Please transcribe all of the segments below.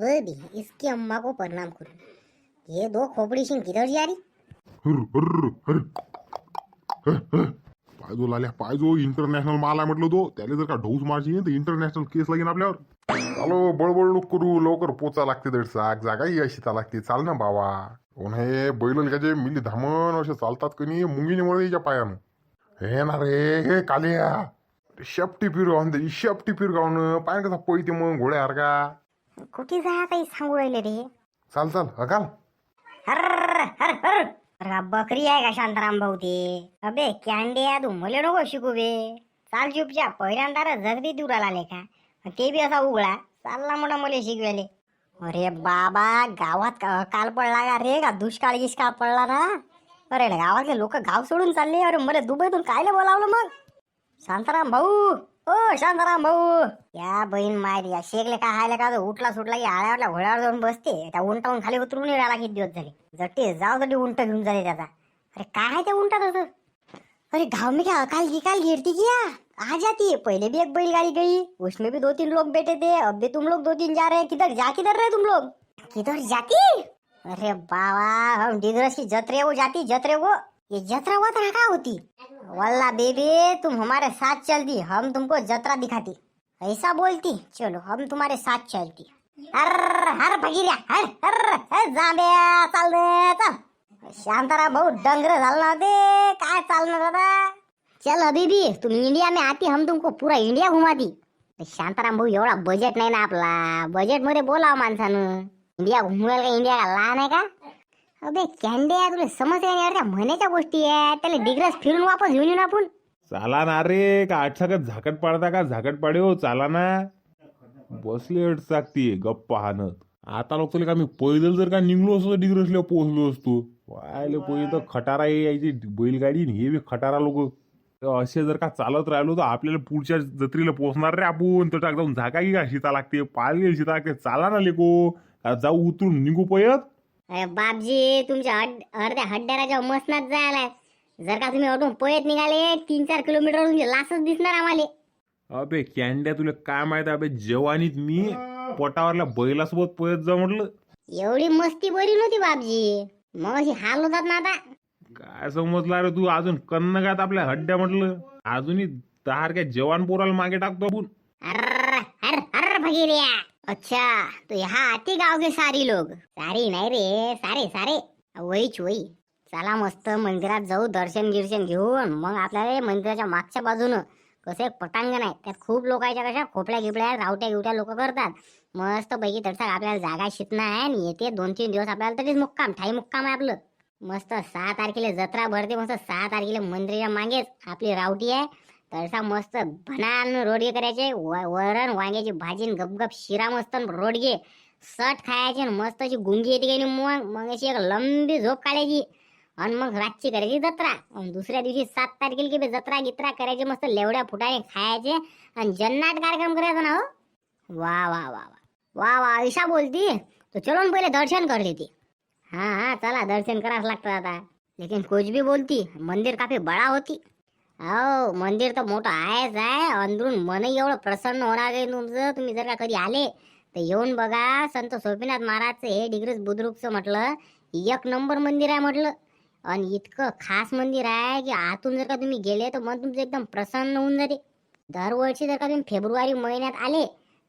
वे भी इसकी अम्मा को प्रणाम करूं। ये दो खोपड़ी सिंह किधर जा रही? हर हर हर. पायजो लाल्या पायजो इंटरनॅशनल माल आहे म्हटलं तो त्याला जर का ढोस मारशी तर इंटरनॅशनल केस लागेल आपल्यावर. चालो बळबळ नको करू लवकर पोचा लागते दड साग जागा ही अशी चा लागते. चाल ना बाबा कोण हे बैल का जे मिली धामण असे चालतात कनी मुंगीने मुळे याच्या पायानं. हे ना रे हे कालिया. शेपटी पिर गाऊन दे शेपटी पिर गाऊन पाय कसा पळते मग घोड्यावर का कुठे जा काही सांगू राहिले रे? चाल चाल हकाल हर हर हर अरे बकरी आहे का शांताराम भाऊ ते? अबे कॅन्डे तू मले नको शिकू बे. चाल चुपचाप. पहिल्यांदा जगदी दूर आला का? ते बी असा उघडा. चालला मोठा मले शिकवेले अरे बाबा गावात का- काल पडला का रे? का दुष्काळ गिष्काळ पडला ना? अरे गावातले लोक गाव सोडून चालले. अरे मला दुबईतून कायले बोलावलं मग? शांताराम भाऊ! ओ शांताराम भाऊ. या बहीण माय या शेगले का हायला का उठला सुटला की आळ्यावरला घोड्यावर जाऊन बसते. त्या उंटावून खाली उतरून नाही राहिला किती दिवस झाले. जटे जाऊ तरी उंट घेऊन झाले त्याचा. अरे काय आहे त्या उंटात होतं अरे घाव मी क्या अकाल की काल गिरती या? आ जाती पहिले भी एक बैलगाड़ी गई उसमें भी दो तीन लोग बैठे थे अब भी तुम लोग दो तीन जा रहे. हैं किधर जा किधर रहे तुम लोग किधर जाती? अरे बाबा हम डिग्रस की जत्रे वो जाती जत्रे वो. ये जत्रा वत्रा का होती? वल्ला बेबे तुम हमारे साथ चलती हम तुमको जत्रा दिखाती। ऐसा बोलती चलो हम तुम्हारे साथ चलती। हर हर हर हर हर चाल चल। शांताराम भाऊ डंगर चालना ना काय चालणार दादा? चल अभी तुम इंडिया में आती हम तुमको पूरा इंडिया घुमाती। शांताराम भाऊ एवढा बजेट नाही ना आपला. बजेटमध्ये बोलावं माणसानं. इंडिया घुमवेल का इंडिया का लहान आहे का? अबे कॅन्डे आहे तुला समजते नाही त्या म्हणायच्या गोष्टी आहे त्याला डिग्रस फिरून वापस घेऊन येऊन आपण. चाला ना रे का अचानक झाकट पाडता का? झाकट पाडे हो चाला ना. बसले अडचाकते गप्पा हाणत. आता लोक का मी पैदल जर का निघलो असतो डिग्रसला पोहोचलो असतो. वायले पहिले तर खटारा यायची बैलगाडी आणि हे बी खटारा लोक. असे जर का चालत राहिलो तर आपल्याला पुढच्या जत्रेला पोहोचणार रे आपण. तर जाऊन झाका की का? शिता लागते पाळली शिता लागते. चाला ना लेको. का जाऊ उतरून निघू पयत? अरे बापजी तुमच्या हड अर्ध्या हड्ड्याच्या मसनात जायला जर का तुम्ही अडून पळत निघाले तीन चार किलोमीटर तुमचे लासच दिसणार आम्हाला. अबे कॅन्ड्या तुला काय माहीत अबे जवानीत मी पोटावरल्या बैलासोबत पळत जा म्हटलं. एवढी मस्ती बरी नव्हती बापजी. मग अशी हाल होतात ना आता. काय समजला? रे तू अजून कन्नगात आपल्या हड्ड्या म्हटलं. अजूनही दहा जवान पोराला मागे टाकतो आपण. अर्र हर हर भगीरिया अच्छा तो यहाँ आते गाव के सारी लोग। सारी नाही रे सारे सारे। वहीच वही चला मस्त मंदिरात जाऊ दर्शन गिर्शन घेऊन मग आपल्याला मंदिराच्या मागच्या बाजूनं कसं एक पटांगण आहे त्यात खूप लोकांच्या कशा खोपड्या गिपड्या रावट्या गिवट्या लोक करतात. मस्त पैकी तडसा आपल्याला जागा शिकणार आहे आणि येते दोन तीन दिवस आपल्याला तरीच मुक्काम ठाई मुक्काम आहे आपलं. मस्त सहा तारखेला जत्रा भरते मस्त सहा तारखेला मंदिराच्या मागेच आपली रावटी आहे. तळसा मस्त भनान रोडगे करायचे व- वरण वांग्याची भाजी न गपगप शिरा मस्त न रोडगे सट खायचे न मस्त अशी गुंगी येते काही मग मग अशी एक लंबी झोप काढायची. आणि मग रातची करायची जत्रा. आणि दुसऱ्या दिवशी सात तारखेला की बे जत्रा गित्रा करायची मस्त लेवड्या फुटाने खायचे आणि जन्नाट कार्यक्रम करायचा ना हो. वा वा वा वा. वा वा ऐशा बोलती. तो चलो पहिले दर्शन कर लेती. हा हा चला दर्शन करावंच लागतं आता. लेकिन कुछ भी बोलती मंदिर काफी बड़ा होती. हो मंदिर तर मोठं आहेच आहे. अंदरून मनही एवढं प्रसन्न होणार आहे तुमचं. तुम्ही जर का कधी आले तर येऊन बघा. संत सोपीनाथ महाराजचं हे डिग्रीज बुद्रुकचं म्हटलं. एक नंबर मंदिर आहे म्हटलं. आणि इतकं खास मंदिर आहे की आतून जर का तुम्ही गेले तर मन तुमचं एकदम प्रसन्न होऊन जाते. दरवर्षी जर का तुम्ही फेब्रुवारी महिन्यात आले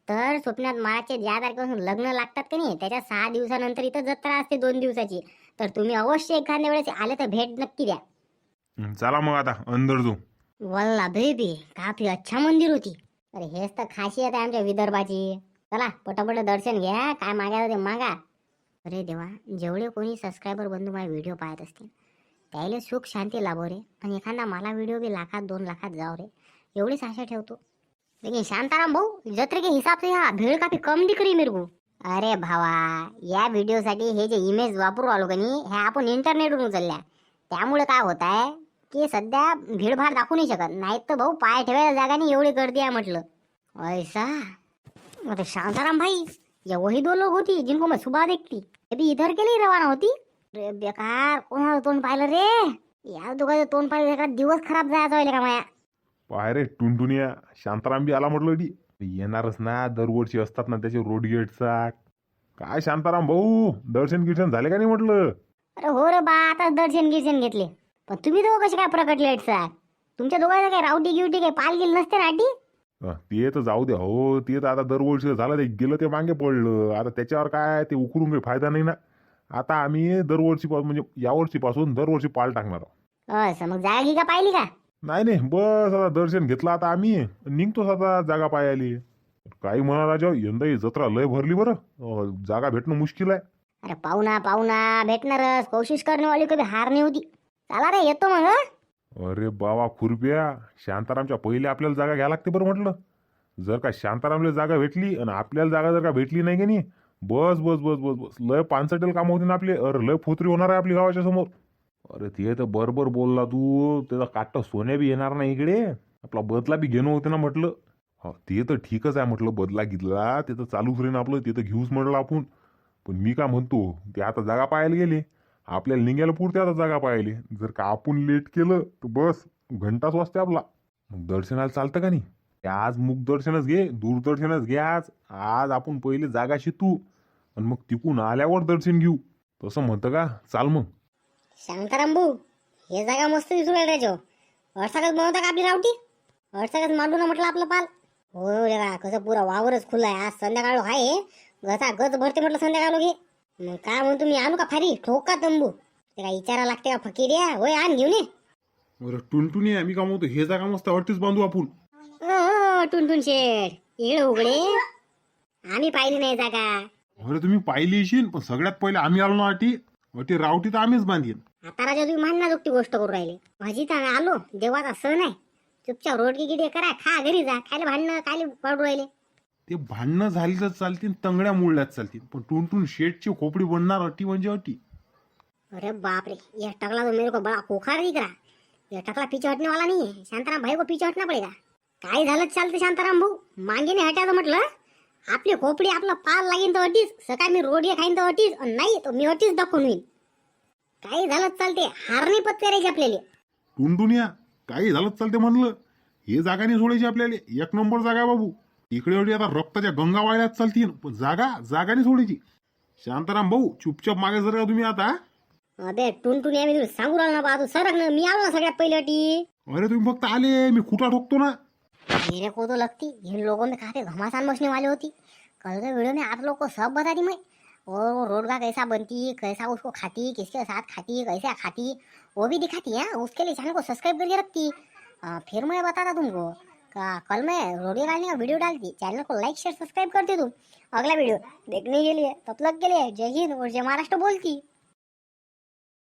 तर सोपनाथ महाराजचे ज्या तारखेपासून लग्न लागतात का नाही त्याच्या सहा दिवसानंतर इथं जत्रा असते दोन दिवसाची. तर तुम्ही अवश्य एखाद्या वेळेस आले तर भेट नक्की द्या. चला मग आता अंदर जाऊ. वल्ला बेबी काफी अच्छा मंदिर होती. अरे हेच तर खासियत आहे आमच्या विदर्भाची. चला पटापट दर्शन घ्या काय मागायला ते मागा. अरे देवा जेवढे कोणी सबस्क्रायबर बंधू माझे व्हिडिओ पाहत असतील त्याला सुख शांती लाभो रे. आणि एखादा मला व्हिडिओ बी लाखात दोन लाखात जाव रे. एवढीच आशा ठेवतो. लेकिन शांताराम भाऊ जत्रे के हिसाब से हा भीड़ काफी कम दिख रही मेरे को. अरे भावा या व्हिडिओसाठी हे जे इमेज वापरू आलो का नाही हे आपण इंटरनेटवरून उचलल्या. त्यामुळे काय होत आहे की सध्या भीडभाड दाखवू नाही शकत. नाही तर भाऊ पाय ठेवायला जागा नाही एवढी गर्दी आहे म्हटलं. ऐसा. अरे शांताराम भाई ये वही दो लोग होती जिनको मैं सुबह देखती. भी इधर के लिए रवाना होती. अरे बेकार कोणाला तोंड पाहिलं रे? या दोघांचं तोंड पाहिलं एका दिवस खराब जायचा होईल का माया? पाय रे टुनटुनिया. शांताराम बी आला म्हटलं डी येणारच ना दरवर्षी असतात ना त्याचे रोड गेटचा काय शांताराम भाऊ दर्शन गिर्शन झाले का नाही म्हटलं? अरे हो रे बा आता दर्शन गिर्शन घेतले. पण तुम्ही दोघं कसे काय प्रकटले सर? तुमच्या दोघांचं काय रावटी गिवटी काय पाल गेली नसते ना आटी? अं, ते तर जाऊ दे. हो ते तर आता दरवर्षी झालं ते. गेलं ते मागे पडलं. आता त्याच्यावर काय ते उकरून काही फायदा नाही ना. आता आम्ही दरवर्षी म्हणजे यावर्षीपासून दरवर्षी पाल टाकणार आहोत. असं मग जागा का पाहिली का? नाही नाही. बस आता दर्शन घेतलं आता आम्ही. निघतोच आता जागा पायाली काही म्हणा राजा यंदा ही जत्रा लय भरली बरं. अं, जागा भेटणं मुश्किल आहे. अरे पाहुणा पाहुणा भेटणारच. कोशिश करणे कधी हार नाही होती. चला रे येतो मग हं? अरे बाबा खुरप्या. शांतारामच्या पहिले आपल्याला जागा घ्या लागते बरं म्हटलं. जर का शांतारामला जागा भेटली आणि आपल्याला जागा जर का भेटली नाही की नाही बस बस बस बस बस. लय पानसटेल काम होते ना आपले. अरे लय फोत्री होणार आहे आपली गावाच्या समोर. अरे ते तर बरोबर बोलला तू. त्याचा काट्ट सोन्या बी येणार नाही इकडे. आपला बदला बी घेणं होते ना म्हटलं. हा ते तर ठीकच आहे म्हटलं बदला घेतला. ते तर चालूच राहीन आपलं. ते तर घेऊच म्हटलं आपण. पण मी का म्हणतो ते आता जागा पाहायला गेले. आपल्याला निघायला पुरते आता जागा पाहिले. जर का आपण लेट केलं तर बस घंटाच वाजते आपला. मग दर्शनाला चालतं का नाही? ते आज मुख दर्शनच घे दूरदर्शनच घे आज. आज आपण पहिले जागा शितू आणि मग तिकून आल्यावर दर्शन घेऊ. तसं म्हणतं का? चाल मग. शांताराम भाऊ हे जागा मस्त दिसू राहिली राजो अडसाकच बनवता का आपली रावटी अडसाकच मांडू ना म्हटलं आपलं पाल. हो रे कसं पुरा वावरच खुला आहे. आज संध्याकाळ आहे गचा गच भरते म्हटलं संध्याकाळ घे मग काय म्हणतो मी आणू का फारी? ठोक का तंबू? ते काय विचारा लागते का फकीर या होय आण घेऊन ये. अरे टुनटुनी आम्ही का म्हणतो हे जागा मस्त अडतीच बांधू आपण. ओ टुनटुन शेठ. येळ उघडे. आम्ही पाहिली नाही जागा. अरे तुम्ही पाहिली येशील पण सगळ्यात पहिले आम्ही आलो ना अटी अटी रावटी तर आम्हीच बांधीन. आता राजा तुम्ही मानण्याजोगती गोष्ट करू राहिले. माझी तर आलो देवाचा सण आहे. चुपचाप रोडगी गिडे करा खा घरी जा. खायला भांडणं खायला पाडू राहिले. ते भांडणं झाली तर चालतील तंगड्या मुळल्यात चालतील. पण टुनटुन शेटची खोपडी बनणार अटी म्हणजे अटी. अरे बाप रे ये टकला तो मेरे को बड़ा खोखार दिख रहा. ये टकला पीछे हटने वाला नहीं है. शांताराम भाई को पीछे हटना पड़ेगा. काय झालं चालते शांताराम भाऊ? मागे नाही हटायचं म्हटलं? आपली खोपडी आपलं पाल लागेल तर अटीच सकाळी मी रोड खाईन तर अटीच अन नाही तर मी अटीच दाखवून होईल काही झालं चालते हार नाही पत्करायची आपल्याला. टुनटुनिया काही झालं तर चालते म्हणलं? हे जागा नाही सोडायची आपल्याला. एक नंबर जागा आहे बाबू. इकडे एवढी आता रक्ताच्या गंगा वाळल्यात चालतील पण जागा जागा नाही सोडायची. शांताराम भाऊ चुपचाप मागे जर का तुम्ही आता. अबे टुनटुनी आम्ही तुला सांगू राहिलो ना बा तू सरक ना. मी आलो ना सगळ्यात पहिली अटी अरे तुम्ही फक्त आले. मी खुटा ठोकतो ना. मेरे को तो लगती. इन लोगों में खाते घमासान बसने वाली होती. कल के वीडियो में आप लोग को सब बता दी मैं. और वो रोड का कैसा बनती कैसा उसको खाती किसके साथ खाती कैसे खाती वो भी दिखाती है? उसके लिए चैनल को सब्सक्राइब करके रखती। फिर मैं बताता तुमको। कल मैं रोडियो डालने का वीडियो डालती चैनल को लाइक शेयर सब्सक्राइब करती तुम अगला वीडियो देखने के लिए तब तक के लिए जय हिंद और जय महाराष्ट्र बोलती।